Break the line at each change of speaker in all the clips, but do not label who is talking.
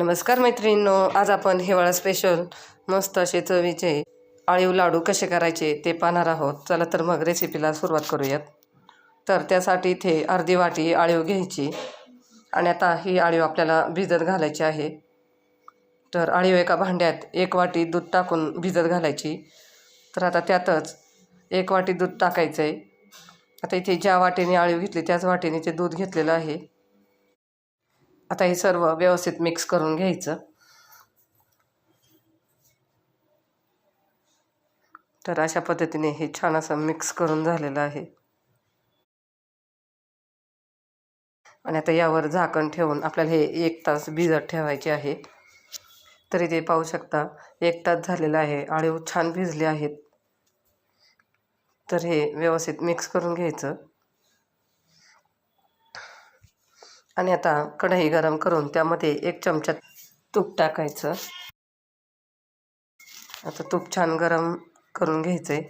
नमस्कार मैत्रिणींनो आज आपण हिवाळा स्पेशल मस्त असे चवीचे आळीव लाडू कसे करायचे ते पाहणार आहोत. चला तर मग रेसिपीला सुरुवात करूयात. तर त्यासाठी इथे अर्धी वाटी आळीव घ्यायची आणि आता ही आळीव आपल्याला भिजत घालायची आहे. तर आळीव एका भांड्यात एक वाटी दूध टाकून भिजत घालायची. तर आता त्यातच एक वाटी दूध टाकायचं आहे आता इथे ज्या वाटेने आळीव घेतली त्याच वाटेने ते दूध घेतलेलं आहे. आता हे सर्व व्यवस्थित मिक्स करून घ्यायचं. तर अशा पद्धतीने हे छान असं मिक्स करून झालेलं आहे. आणि आता यावर झाकण ठेवून आपल्याला हे एक तास भिजत ठेवायचे आहे. तरी ते पाहू शकता एक तास झालेला आहे. आळीव छान भिजले आहेत. तर हे व्यवस्थित मिक्स करून घ्यायचं. आणि आता कढई गरम करून त्यामध्ये एक चमचा तूप टाकायचं. आता तूप छान गरम करून घ्यायचं आहे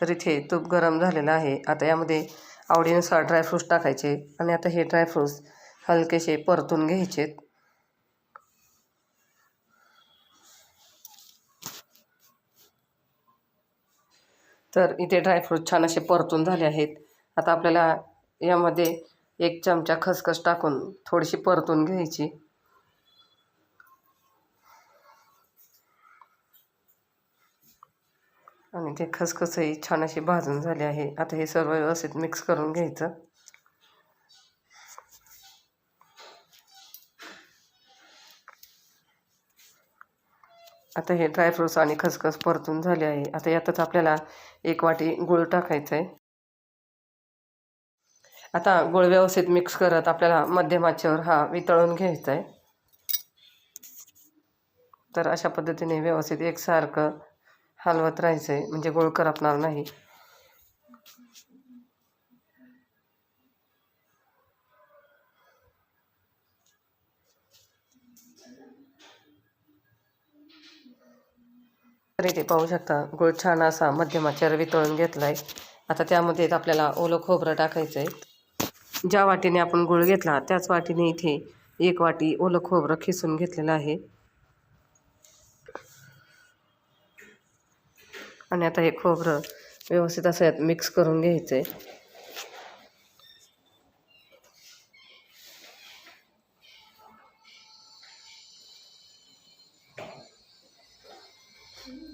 तर इथे तूप गरम झालेलं आहे. आता यामध्ये आवडीनुसार ड्रायफ्रूट्स टाकायचे आणि आता हे ड्रायफ्रूट्स हलकेसे परतून घ्यायचे तर इथे ड्रायफ्रूट छान असे परतून झाले आहेत. आता आपल्याला यामध्ये एक चमचा खसखस टाकून थोडीशी परतून घ्यायची. आणि ते खसखसही छान अशी भाजून झाली आहे. आता हे सर्व व्यवस्थित मिक्स करून घ्यायचं. आता हे ड्रायफ्रूट्स आणि खसखस परतून झाले आहे. आता यातच आपल्याला एक वाटी गुळ टाकायचं आहे आता गुळ व्यवस्थित मिक्स करत आपल्याला मध्यम आचेवर हा वितळून घ्यायचा आहे तर अशा पद्धतीने व्यवस्थित एकसारखं हलवत राहायचं आहे म्हणजे गुळ करपणार नाही. तर इथे पाहू शकता गुळ छान असा मध्यमाच्यावर वितळून घेतला आहे आता त्यामध्ये आपल्याला ओलं खोबरं टाकायचं आहे ज्या वाटीने आपण गुळ घेतला त्याच वाटीने इथे एक वाटी ओलं खोबरं खिसून घेतलेलं आहे. आणि आता हे खोबरं व्यवस्थित असं यात मिक्स करून घ्यायचं आहे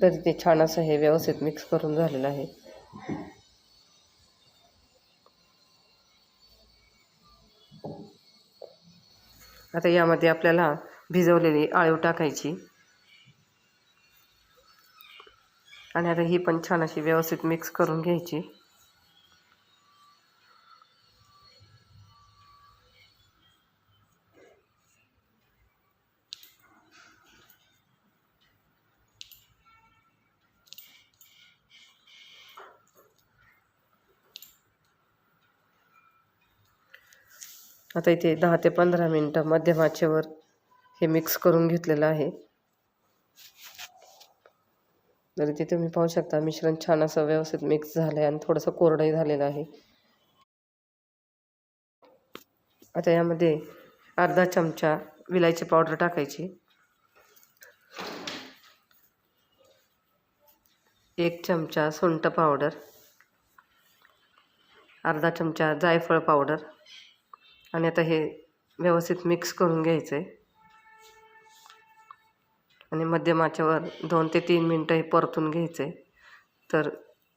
तरी ते छान असं हे व्यवस्थित मिक्स करून झालेलं आहे. आता यामध्ये आपल्याला भिजवलेली आळीव टाकायची. आणि आता ही पण छान अशी व्यवस्थित मिक्स करून घ्यायची. आता इथे दहा ते पंधरा मिनटं मध्यमाचेवर हे मिक्स करून घेतलेलं आहे. तर इथे तुम्ही पाहू शकता मिश्रण छान असं व्यवस्थित मिक्स झालं आहे आणि थोडंसं कोरडंही झालेलं आहे. आता यामध्ये अर्धा चमचा विलायची पावडर टाकायची. एक चमचा सुंठ पावडर अर्धा चमचा जायफळ पावडर आणि आता हे व्यवस्थित मिक्स करून घ्यायचं आहे आणि मध्यमाच्यावर दोन ते तीन मिनटं हे परतून घ्यायचं आहे तर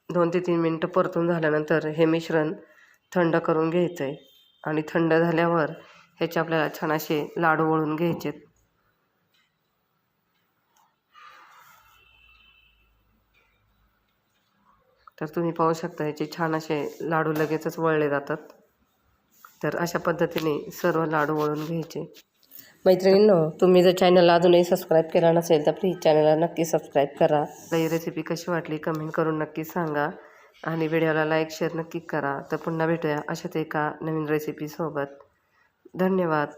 दोन ते तीन मिनटं परतून झाल्यानंतर हे मिश्रण थंड करून घ्यायचं आहे आणि थंड झाल्यावर ह्याचे आपल्याला छान असे लाडू वळून घ्यायचे तर तुम्ही पाहू शकता ह्याचे छान असे लाडू लगेचच वळले जातात. तर अशा पद्धतीने सर्व लाडू वळून घ्यायचे. मैत्रिणींनो तुम्ही जर चॅनलला अजूनही सबस्क्राईब केला नसेल तर प्लीज चॅनलला नक्की सबस्क्राईब करा. ही रेसिपी कशी वाटली कमेंट करून नक्की सांगा. आणि व्हिडिओला लाईक शेअर नक्की करा. तर पुन्हा भेटूया अशाच एका नवीन रेसिपीसोबत धन्यवाद.